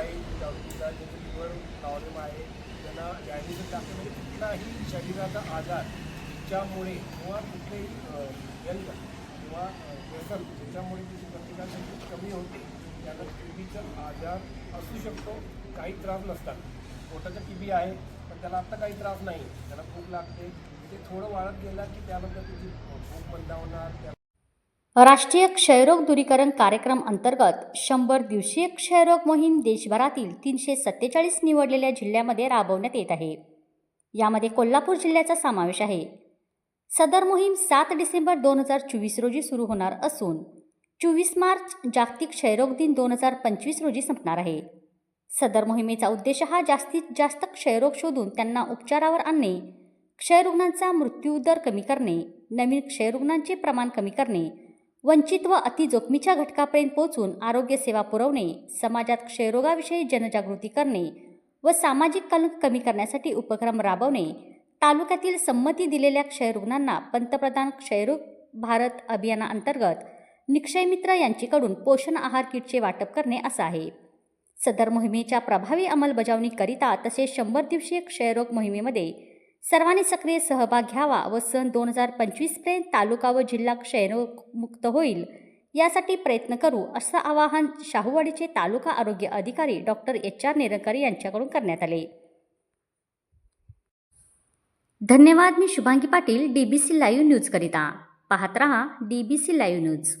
आहे जागृतीचा जे लिव्हर प्रॉब्लेम आहे त्यांना डायलिसिस लागते म्हणजे कुठलाही शरीराचा आजार ज्यामुळे किंवा कुठलेही यंत्र किंवा व्यसन ज्याच्यामुळे त्याची प्रतिकारशक्ती कमी होते त्याला टी बीचा आजार असू शकतो. काही त्रास नसतात. पोटाचा टी बी आहे पण त्याला आत्ता काही त्रास नाही. त्याला भूक लागते. ते थोडं वाढत गेलं की त्यानंतर त्याची भूक होणार त्या राष्ट्रीय क्षयरोग दूरीकरण कार्यक्रम अंतर्गत शंभर दिवसीय क्षयरोग मोहीम देशभरातील तीनशे सत्तेचाळीस निवडलेल्या जिल्ह्यामध्ये राबवण्यात येत आहे. यामध्ये कोल्हापूर जिल्ह्याचा समावेश आहे. सदर मोहीम सात डिसेंबर दोन हजार चोवीस रोजी सुरू होणार असून चोवीस मार्च जागतिक क्षयरोग दिन दोन हजार पंचवीस रोजी संपणार आहे. सदर मोहिमेचा उद्देश हा जास्तीत जास्त क्षयरोग शोधून त्यांना उपचारावर आणणे क्षयरुग्णांचा मृत्यूदर कमी करणे नवीन क्षयरुग्णांचे प्रमाण कमी करणे वंचित व अतिजोखमीच्या घटकापर्यंत पोहोचून आरोग्य सेवा पुरवणे समाजात क्षयरोगाविषयी जनजागृती करणे व सामाजिक कलंक कमी करण्यासाठी उपक्रम राबवणे तालुक्यातील संमती दिलेल्या क्षयरुग्णांना पंतप्रधान क्षयरोग भारत अभियानाअंतर्गत निक्षय मित्र यांच्याकडून पोषण आहार किटचे वाटप करणे असं आहे. सदर मोहिमेच्या प्रभावी अंमलबजावणीकरिता तसेच शंभर दिवसीय क्षयरोग मोहिमेमध्ये सर्वांनी सक्रिय सहभाग घ्यावा व सन दोन हजार पंचवीसपर्यंत तालुका व जिल्हा क्षयरोगमुक्त होईल. यासाठी प्रयत्न करू असं आवाहन शाहूवाडीचे तालुका आरोग्य अधिकारी डॉक्टर एच आर निरंकर यांच्याकडून करण्यात आले. धन्यवाद मी Shubhangi Patil D B C live न्यूजकरिता पाहत रहा D B C live news.